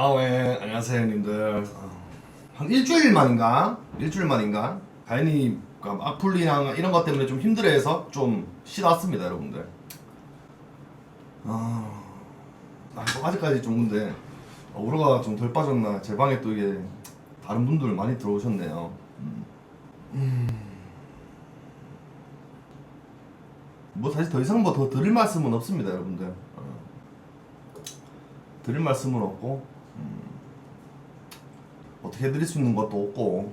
아, 네. 안녕하세요, 형님들. 어, 한 일주일 만인가? 일주일 만인가? 가연이 악플리랑 이런 것 때문에 좀 힘들어해서 좀 쉬다 왔습니다, 여러분들. 아, 아, 뭐 아직까지 좀 근데 어, 우러가 좀 덜 빠졌나? 제 방에 또 이게 다른 분들 많이 들어오셨네요. 음. 음. 뭐 사실 더 이상 뭐 더 드릴 말씀은 없습니다, 여러분들. 어. 드릴 말씀은 없고 음, 어떻게 해드릴 수 있는 것도 없고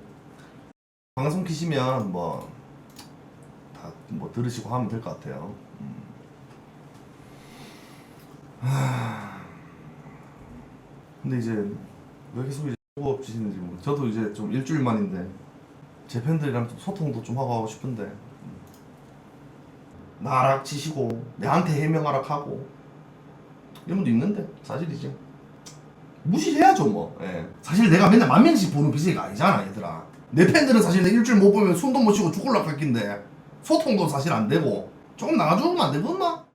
방송 키시면 뭐 다 뭐 들으시고 하면 될 것 같아요. 음. 하... 근데 이제 왜 계속 이제 없으시는지 뭐 저도 이제 좀 일주일 만인데 제 팬들이랑 좀 소통도 좀 하고 하고 싶은데 음. 나락 치시고 내한테 해명하라 하고 이런 분도 있는데 사실이지 무시해야죠 뭐 예. 사실 내가 맨날 만 명씩 보는 BJ가 아니잖아 얘들아 내 팬들은 사실 내 일주일 못 보면 숨도 못 쉬고 죽을라 할 낀데 소통도 사실 안 되고 조금 나가주면 안 되겠나?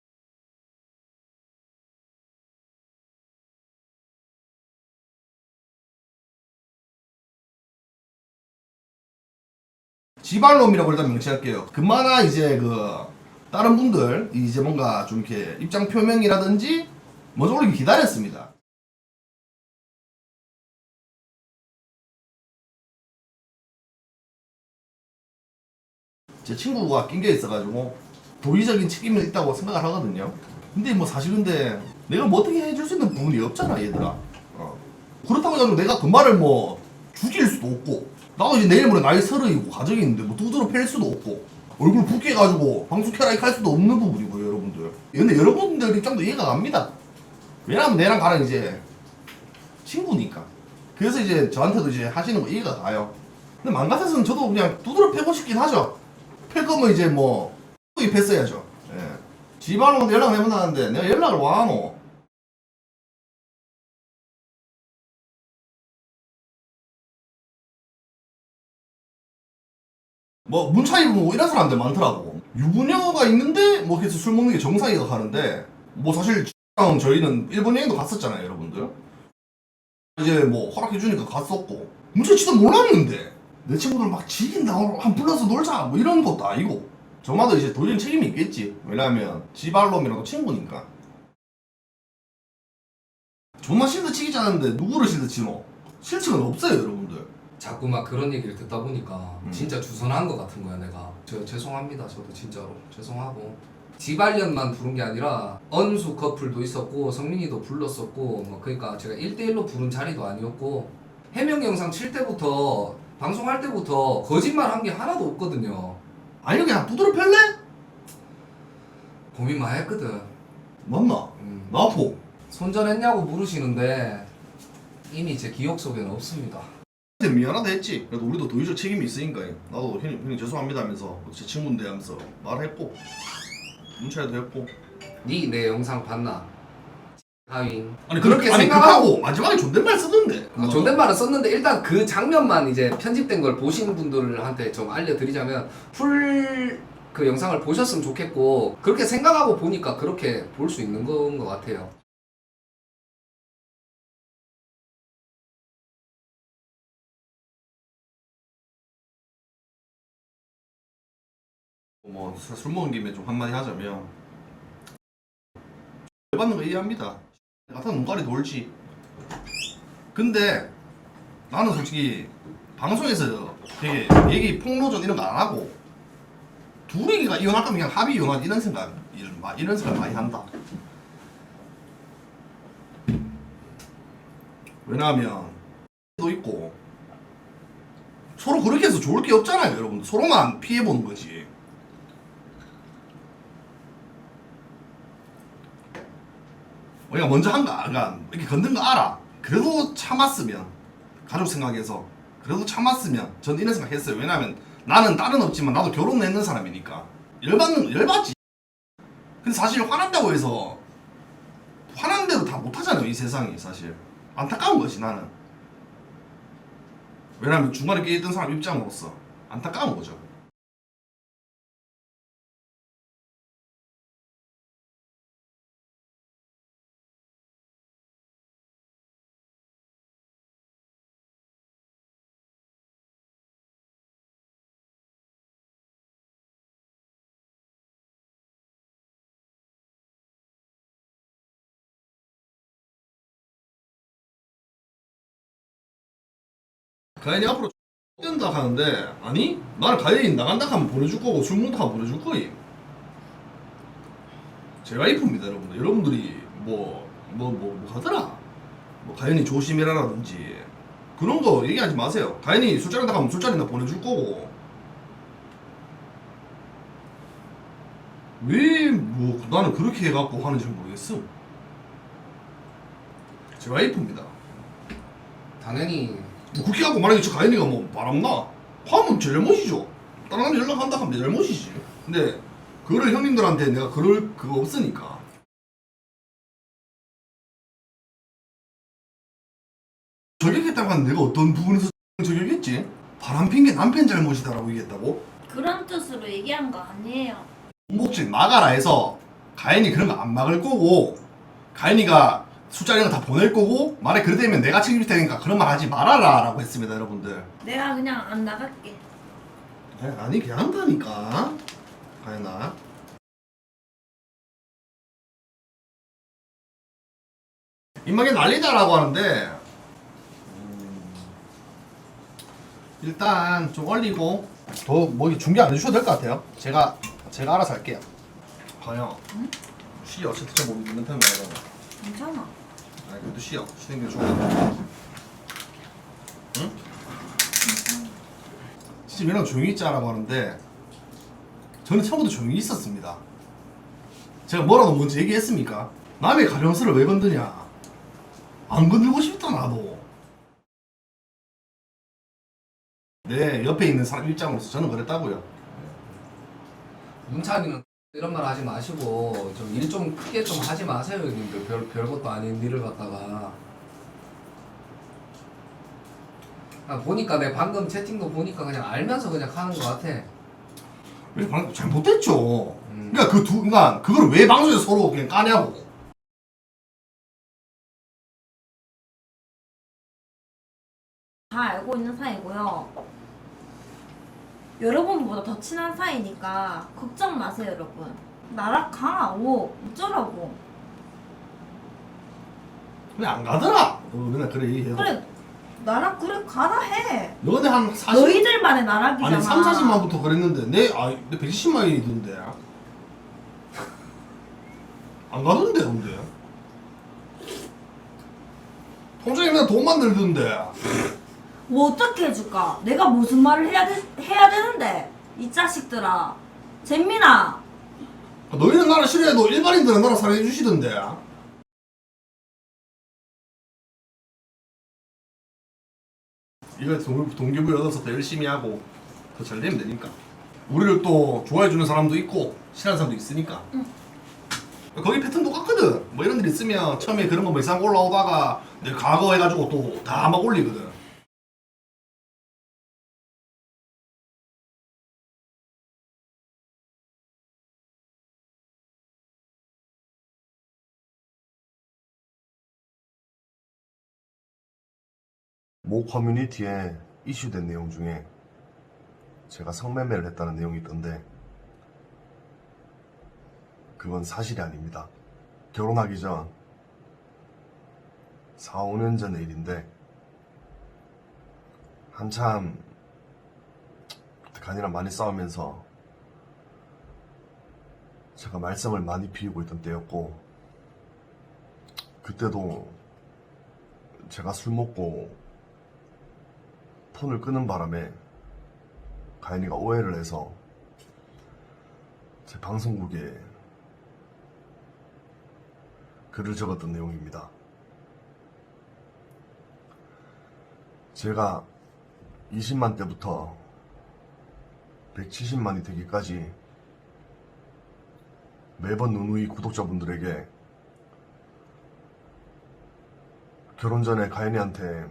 지발놈이라고 일단 명시할게요. 그마나 이제 그 다른 분들 이제 뭔가 좀 이렇게 입장 표명이라든지 먼저 올리기 기다렸습니다. 제 친구가 낀 게 있어가지고 도의적인 책임이 있다고 생각을 하거든요. 근데 뭐 사실 근데 내가 뭐 어떻게 해줄 수 있는 부분이 없잖아 얘들아. 어. 그렇다고 해가지고 내가 그 말을 뭐 죽일 수도 없고 나도 이제 내일 모레 나이 서른이고 가정이 있는데 뭐 두드러 팰 수도 없고 얼굴 붓게 해가지고 이렇게 할 수도 없는 부분이고요 여러분들. 근데 여러분들 입장도 이해가 갑니다. 왜냐면 내랑 가랑 이제 친구니까. 그래서 이제 저한테도 이제 하시는 거 이해가 가요. 근데 맘 같아서는 저도 그냥 두드러 패고 싶긴 하죠. 패 거면 이제 뭐 구입했어야죠. 예. 지발로 연락을 해본다는데 내가 연락을 와 하노? 뭐 문차이고 뭐 이런 사람들 많더라고. 유부녀가 있는데 뭐 그래서 술 먹는 게 정상이가 가는데 뭐 사실 형 저희는 일본 여행도 갔었잖아요, 여러분들. 이제 뭐 허락해 주니까 갔었고 문차 치도 몰랐는데 내 친구들 막 지긴다 한 불러서 놀자 뭐 이런 것도 아니고 저마다 이제 도전 책임이 있겠지. 왜냐하면 지발놈이라도 친구니까. 존나 실드 치기 짜는데 누구를 실드 치노? 실측은 없어요, 여러분들. 자꾸 막 그런 얘기를 듣다 보니까 음. 진짜 주선한 것 같은 거야 내가 저 죄송합니다 저도 진짜로 죄송하고 지발년만 부른 게 아니라 언수 커플도 있었고 성민이도 불렀었고 뭐 그러니까 제가 1대1로 부른 자리도 아니었고 해명 영상 칠 때부터 방송할 때부터 거짓말 한 게 하나도 없거든요 아니 그냥 두드러 팰래? 고민 많이 했거든 맞나? 음. 나포. 손절했냐고 물으시는데 이미 제 기억 속에는 없습니다 근데 미안하다 했지. 그래도 우리도 도의적 책임이 있으니까 나도 형님, 형님 죄송합니다 하면서 제 친구인데 하면서 말했고 문자에도 했고 니 내 영상 봤나? 하윈 아니 그렇게 그렇게 생각하고- 마지막에 존댓말 쓰던데. 아, 존댓말은 썼는데 일단 그 장면만 이제 편집된 걸 보신 분들한테 좀 알려드리자면 풀 그 영상을 보셨으면 좋겠고 그렇게 생각하고 보니까 그렇게 볼 수 있는 건 것 같아요. 뭐술 먹은 김에 좀 한마디 하자면 받는 거 이해합니다. 같은 눈깔이 돌지. 근데 나는 솔직히 방송에서 되게 얘기 폭로전 이런 거 안 하고 둘이가 이혼할 거면 그냥 합의 이혼하지 이런 생각 이런, 마- 이런 생각 많이 한다. 왜냐하면 도 있고 서로 그렇게 해서 좋을 게 없잖아요, 여러분. 서로만 피해 보는 거지. 우리가 먼저 한 거, 그러니까 이렇게 건든 거 알아. 그래도 참았으면 가족 생각해서 그래도 참았으면 전 이런 생각 했어요. 왜냐면 나는 딸은 없지만 나도 결혼을 했는 사람이니까 열받는 거 열받지. 근데 사실 화난다고 해서 화난 대로 다 못하잖아요 이 세상이 사실 안타까운 거지 나는. 왜냐면 중간에 끼있던 사람 입장으로서 안타까운 거죠. 가연이 앞으로 된다 하는데 아니? 나는 가연이 나간다 하면 보내줄 거고 술 먹다 하면 보내줄 거임. 제가 이쁩니다 여러분들. 여러분들이 뭐 뭐 뭐 뭐 하더라? 뭐 가연이 조심해라라든지. 그런 거 얘기하지 마세요. 가연이 술자리 나가면 술자리 나 보내줄 거고. 왜 뭐 나는 그렇게 해갖고 하는지 모르겠어. 제가 이쁩니다. 당연히 뭐 그렇게 하고 만약에 저 가연이가 뭐 바람나 하면 제 잘못이죠 다른 남자 연락한다 하면 내 잘못이지 근데 그거를 형님들한테 내가 그럴 그거 없으니까 저격했다고 하는 내가 어떤 부분에서 저격했지? 바람 핀 게 남편 잘못이다라고 얘기했다고? 그런 뜻으로 얘기한 거 아니에요. 목질 막아라 해서 가연이 그런 거 안 막을 거고 가연이가 숫자 이런 거다 보낼 거고 만약 그래 되면 내가 책임질 테니까 그런 말 하지 말아라 라고 했습니다 여러분들. 내가 그냥 안 나갈게. 에, 아니 그냥 한다니까. 가연아. 인망에 난리다라고 하는데 음, 일단 좀 얼리고 더뭐 준비 안 해주셔도 될 것 같아요. 제가 제가 알아서 할게요. 가연 응? 쉬어 채팅창 보면 있는 편이 말고 괜찮아. 아니 그래도 쉬어 쉬는 게 좋아 응? 진짜 얘랑 조용히 있자라고 하는데 저는 처음부터 조용히 있었습니다 제가 뭐라도 먼저 얘기했습니까? 남의 가령스를 왜 건드냐 안 건들고 싶다 나도 네 옆에 있는 사람 입장으로서 저는 그랬다고요 문찬이는 이런 말 하지 마시고 좀 일 좀 크게 좀 하지 마세요 형님들. 별, 별것도 아닌 일을 갖다가. 아, 보니까 내 방금 채팅도 보니까 그냥 알면서 그냥 하는 것 같아. 왜 방금 잘못됐죠? 음. 그러니까 그 두, 그러니까 그걸 왜 방송에서 서로 그냥 까냐고 다 알고 있는 사이고요. 여러분보다 더 친한 사이니까 걱정 마세요, 여러분. 나락 강하고 어쩌라고. 왜안 가더라 너 맨날 그래 얘기해도 그래, 나락 그래 가라 해. 너네 한 40, 너희들만의 나락이잖아. 아니 3, 40만부터 그랬는데 내, 아, 내 120만이던데 안 가던데 근데 통장에 맨날 돈 만들던데 뭐 어떻게 해줄까? 내가 무슨 말을 해야, 되, 해야 되는데 이 자식들아. 잼민아. 너희는 나를 싫어해도 일반인들은 나를 사랑해 주시던데. 이거 동, 동기부여 얻어서 더 열심히 하고 더 잘 되면 되니까. 우리를 또 좋아해 주는 사람도 있고 싫어하는 사람도 있으니까. 응. 거기 패턴 똑같거든. 뭐 이런 일 있으면 처음에 그런 거뭐 이상 올라오다가 내가 과거 해가지고 또 다 막 올리거든 모 커뮤니티에 이슈된 내용 중에 제가 성매매를 했다는 내용이 있던데 그건 사실이 아닙니다. 결혼하기 전 4, 5년 전의 일인데 한참 간이랑 많이 싸우면서 제가 말썽을 많이 피우고 있던 때였고 그때도 제가 술 먹고 폰을 끄는 바람에 가인이가 오해를 해서 제 방송국에 글을 적었던 내용입니다. 제가 20만 때부터 170만이 되기까지 매번 누누이 구독자분들에게 결혼 전에 가인이한테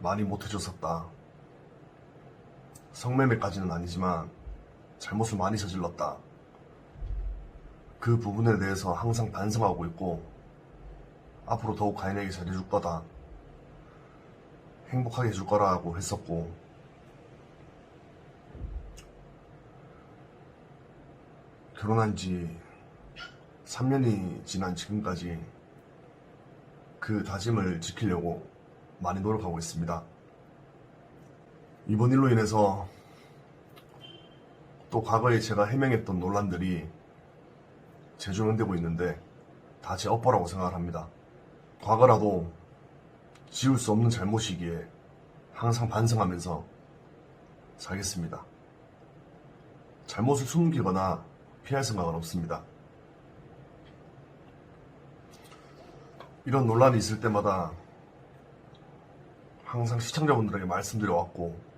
많이 못해줬었다. 성매매까지는 아니지만 잘못을 많이 저질렀다. 그 부분에 대해서 항상 반성하고 있고 앞으로 더욱 가인에게 잘해줄 거다. 행복하게 해줄 거라고 했었고 결혼한 지 3년이 지난 지금까지 그 다짐을 지키려고 많이 노력하고 있습니다. 이번 일로 인해서 또 과거에 제가 해명했던 논란들이 재조명되고 있는데 다 제 업보라고 생각을 합니다. 과거라도 지울 수 없는 잘못이기에 항상 반성하면서 살겠습니다. 잘못을 숨기거나 피할 생각은 없습니다. 이런 논란이 있을 때마다 항상 시청자분들에게 말씀드려왔고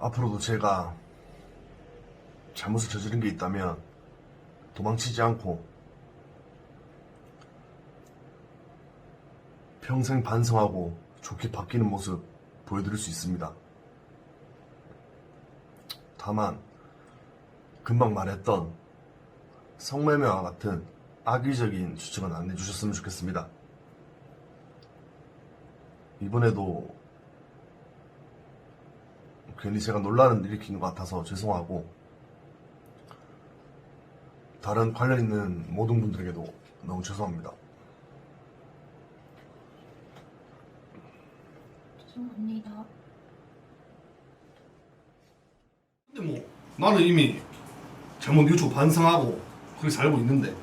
앞으로도 제가 잘못을 저지른 게 있다면 도망치지 않고 평생 반성하고 좋게 바뀌는 모습 보여드릴 수 있습니다. 다만 금방 말했던 성매매와 같은 악의적인 추측은 안 해주셨으면 좋겠습니다. 이번에도 괜히 제가 논란을 일으키는 것 같아서 죄송하고 다른 관련 있는 모든 분들에게도 너무 죄송합니다. 죄송합니다. 근데 뭐 나는 이미 잘못 유튜브 반성하고 그렇게 살고 있는데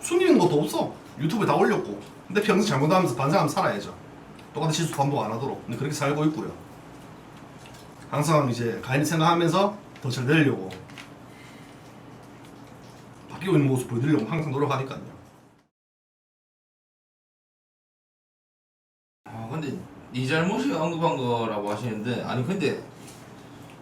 숨기는 것도 없어. 유튜브에 다 올렸고. 근데 평생 잘못하면서 반성하면서 살아야죠. 똑같은 실수 반복 안 하도록. 근데 그렇게 살고 있고요 항상 이제 가인이 생각하면서 더 잘 되려고 바뀌고 있는 모습 보여드리려고 항상 노력하니까요. 아 근데 네 잘못이 언급한 거라고 하시는데 아니 근데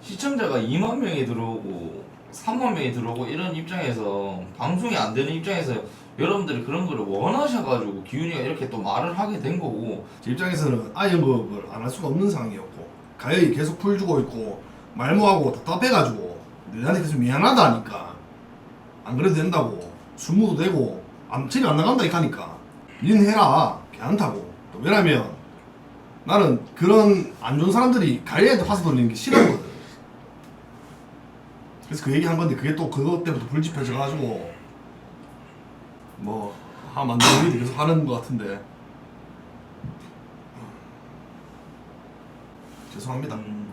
시청자가 2만 명이 들어오고 3만 명이 들어오고 이런 입장에서 방송이 안 되는 입장에서 여러분들이 그런 거를 원하셔가지고 기훈이가 이렇게 또 말을 하게 된 거고. 제 입장에서는 아예 뭐 안 할 수가 없는 상황이었고 가연이 계속 풀 주고 있고 말모하고 답답해가지고 너한테 계속 미안하다 하니까. 안 그래도 된다고. 술무도 되고. 안 집에 안 나간다 이렇게 하니까. 니는 해라. 괜찮다고. 또 왜냐면 나는 그런 안 좋은 사람들이 가연이한테 화서 돌리는 게 싫었거든. 그래서 그 얘기 한 건데 그게 또 그것 때부터 불지펴져가지고 뭐안 되는 일이 계속 하는 것 같은데 죄송합니다. 음,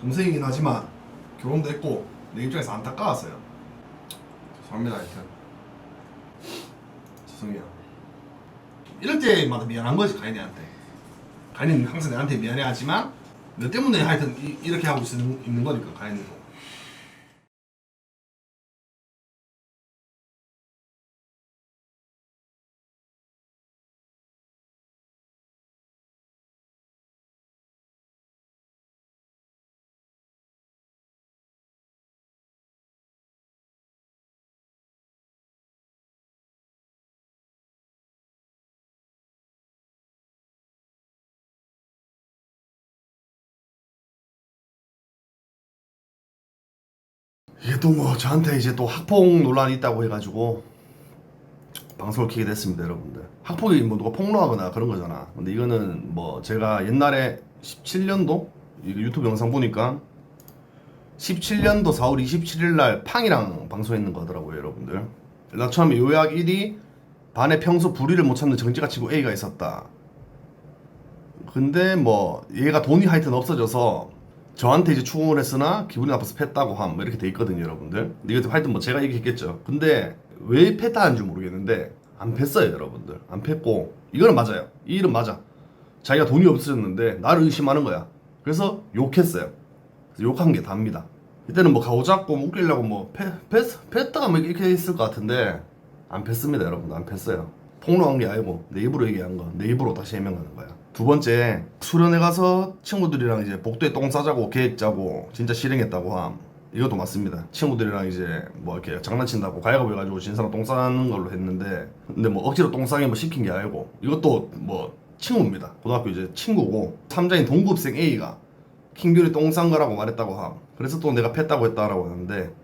동생이긴 하지만 결혼도 했고 내 입장에서 안타까웠어요. 죄송합니다 하여튼 죄송해요. 이럴 때마다 미안한 거지 가인이한테. 가인이는 항상 내한테 미안해하지만 너 때문에 하여튼 이, 이렇게 하고 있는, 있는 거니까 가인이도. 이게 또 뭐 저한테 이제 또 학폭 논란이 있다고 해가지고 방송을 키게 됐습니다, 여러분들. 학폭이 뭐 누가 폭로하거나 그런 거잖아. 근데 이거는 뭐 제가 옛날에 17년도 이거 유튜브 영상 보니까 17년도 4월 27일 날 팡이랑 방송했는 거더라고요, 여러분들. 일단 처음에 요약 1위 반에 평소 불의를 못 참는 정지가 치고 A가 있었다. 근데 뭐 얘가 돈이 하여튼 없어져서 저한테 이제 추궁을 했으나 기분이 나빠서 팼다고 함. 뭐 이렇게 돼 있거든요 여러분들. 근데 이거 하여튼 뭐 제가 얘기했겠죠. 근데 왜 팼다는지 모르겠는데 안 팼어요 여러분들. 안 팼고. 이거는 맞아요. 이 일은 맞아. 자기가 돈이 없어졌는데 나를 의심하는 거야. 그래서 욕했어요. 그래서 욕한 게 답니다. 이때는 뭐 가오잡고 뭐 웃기려고 뭐 패, 패, 팼다가 뭐 이렇게 했을 것 같은데 안 팼습니다 여러분들. 안 팼어요. 폭로한 게 아니고 내 입으로 얘기한 거. 내 입으로 다시 해명하는 거야 두 번째 수련회 가서 친구들이랑 이제 복도에 똥 싸자고 계획 짜고 진짜 실행했다고 함. 이것도 맞습니다. 친구들이랑 이제 뭐 이렇게 장난친다고 가위가 보여가지고 진 사람 똥 싸는 걸로 했는데 근데 뭐 억지로 똥 싸게 뭐 시킨 게 아니고 이것도 뭐 친구입니다. 고등학교 이제 친구고 삼자인 동급생 A가 킹귤이 똥 싼 거라고 말했다고 함. 그래서 또 내가 팼다고 했다라고 하는데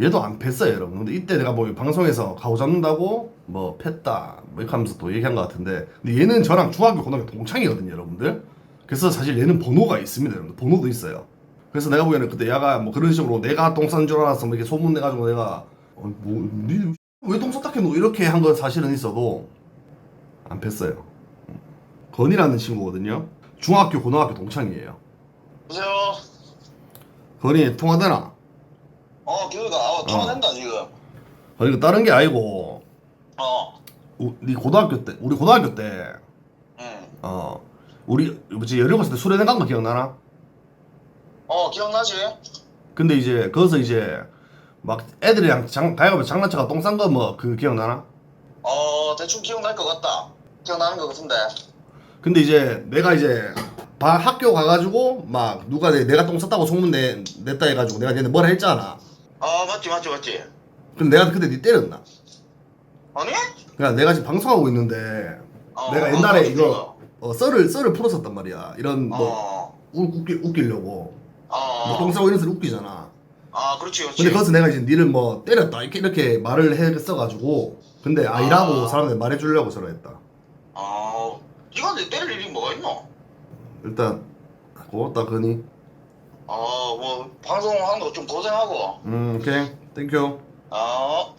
얘도 안 팼어요 여러분 근데 이때 내가 뭐 방송에서 가오 잡는다고 뭐 팼다 뭐 이렇게 하면서 또 얘기한 것 같은데 근데 얘는 저랑 중학교 고등학교 동창이거든요 여러분들 그래서 사실 얘는 번호가 있습니다 여러분들 번호도 있어요 그래서 내가 보기에는 그때 얘가 뭐 그런 식으로 내가 똥싼 줄 알았어 뭐 이렇게 소문 내가지고 내가 어, 뭐왜똥 쌌다 캐노 이렇게 한 건 사실은 있어도 안 팼어요. 음. 건이라는 친구거든요. 중학교, 고등학교 동창이에요. 보세요. 건이 통화되나? 어, 기우가 어, 통화된다 지금. 건이 그 다른 게 아니고 어, 우- 네 고등학교 때 우리 고등학교 때 응. 어 우리 뭐지 여름 갔을 때 수련회 간 거 기억나나? 어, 기억나지? 근데 이제 거기서 이제 막 애들이랑 장, 가위바위보 장난쳐가 똥 싼 거 뭐 그 기억나나? 어, 대충 기억날 것 같다. 기억나는 것 같은데. 근데 이제 내가 이제 바, 학교 가가지고 막 누가 내, 내가 똥 쌌다고 소문 내, 냈다 해가지고 내가 얘네 뭐라 했잖아. 어, 맞지, 맞지, 맞지. 근데 내가 그때 니 때렸나? 아니? 그냥 내가 지금 방송하고 있는데 어, 내가 어, 옛날에 이거 어, 썰을 썰을 풀었었단 말이야. 이런 뭐 어, 우- 웃기, 웃기려고 어, 뭐똥 싸고 이런 소리 웃기잖아. 아, 그렇지, 그렇지. 근데 거기서 내가 이제 니를 뭐 때렸다 이렇게 이렇게 말을 했어가지고 근데 아니라고 아. 사람들 말해주려고 저러했다. 어, 이건 내 때릴 일이 뭐가 있노? 일단 고맙다 건이. 어, 뭐 방송하는 거 좀 고생하고. 음 오케이 땡큐. 어,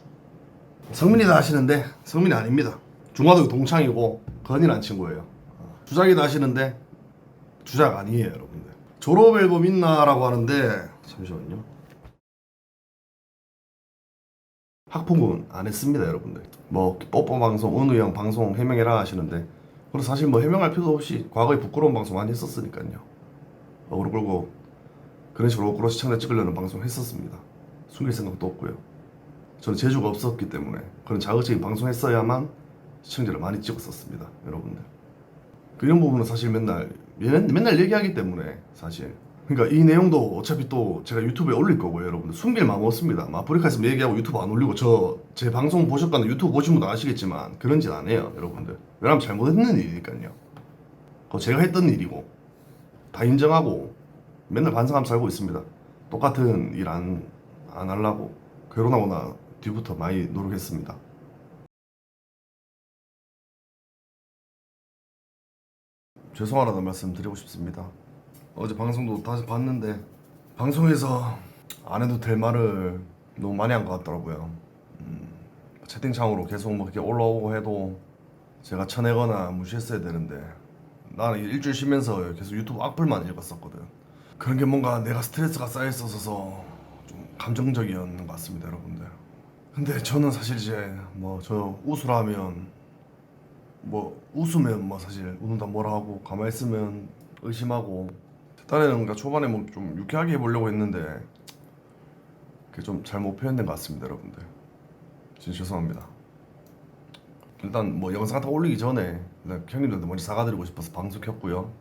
성민이다 하시는데 성민이 아닙니다. 중화도 동창이고 건이란 친구예요. 어, 주작이다 하시는데 주작 아니에요 여러분들. 졸업 앨범 있나라고 하는데 잠시만요. 학폭은 안 했습니다 여러분들. 뭐 뽀뽀 방송, 은우 형 방송 해명해라 하시는데 그리고 사실 뭐 해명할 필요도 없이 과거에 부끄러운 방송 많이 했었으니까요. 어그로 끌고 그런 식으로 어그로 시청자 찍으려는 방송 했었습니다. 숨길 생각도 없고요. 저는 재주가 없었기 때문에 그런 자극적인 방송했어야만 시청자를 많이 찍었었습니다, 여러분들. 그런 부분은 사실 맨날 맨- 맨날 얘기하기 때문에 사실 그러니까 이 내용도 어차피 또 제가 유튜브에 올릴 거고요, 여러분들. 숨길 마음 없습니다. 뭐 아프리카에서 얘기하고 유튜브 안 올리고 저 제 방송 보셨거나 유튜브 보신 분도 아시겠지만 그런 짓 안 해요, 여러분들. 왜냐면 잘못했는 일이니까요. 그거 제가 했던 일이고 다 인정하고 맨날 반성하면서 살고 있습니다. 똑같은 일 안 안 하려고 결혼하고 나 뒤부터 많이 노력했습니다. 죄송하다는 말씀 드리고 싶습니다. 어제 방송도 다시 봤는데 방송에서 안 해도 될 말을 너무 많이 한 것 같더라고요. 음, 채팅창으로 계속 뭐 이렇게 올라오고 해도 제가 쳐내거나 무시했어야 되는데 나는 일주일 쉬면서 계속 유튜브 악플만 읽었었거든. 그런 게 뭔가 내가 스트레스가 쌓여 있어서 좀 감정적이었는 것 같습니다, 여러분들. 근데 저는 사실 이제 뭐 저 웃으라면 뭐 웃으면 뭐 사실 웃는다 뭐라 하고 가만히 있으면 의심하고 딴에는 그러니까 초반에 뭐 좀 유쾌하게 해보려고 했는데 그게 좀 잘못 표현된 것 같습니다, 여러분들. 진짜 죄송합니다. 일단 뭐 영상 거 올리기 전에 형님들한테 먼저 사과드리고 싶어서 방송 켰고요.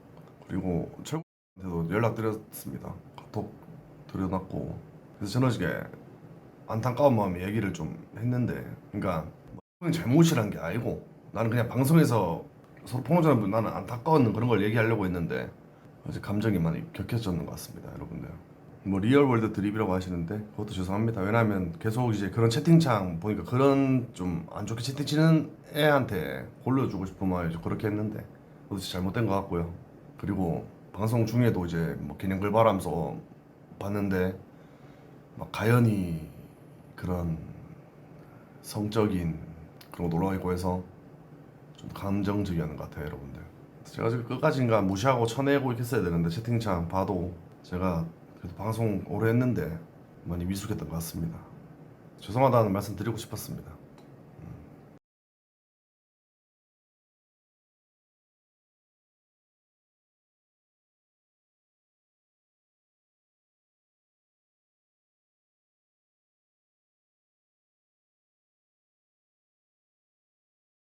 그리고 철구한테도 연락드렸습니다. 카톡 드려놨고. 그래서 저는 이게 안타까운 마음에 얘기를 좀 했는데 그러니까 뭐 잘못이란 게 아니고 나는 그냥 방송에서 서로 폭로전에 나는 안타까운 그런 걸 얘기하려고 했는데 어제 감정이 많이 격해졌는 것 같습니다 여러분들. 뭐 리얼 월드 드립이라고 하시는데 그것도 죄송합니다. 왜냐하면 계속 이제 그런 채팅창 보니까 그런 좀 안 좋게 채팅 치는 애한테 골려주고 싶은 마음에 그렇게 했는데 그것도 잘못된 것 같고요. 그리고 방송 중에도 이제 뭐 개념 글바람서 봤는데 막 가연이 그런 성적인 그런 거 놀러 있고 해서 좀 감정적이었는 것 같아요 여러분들. 제가 지금 끝까지인가 무시하고 쳐내고 이렇게 써야 되는데 채팅창 봐도 제가 그래도 방송 오래 했는데 많이 미숙했던 것 같습니다. 죄송하다는 말씀 드리고 싶었습니다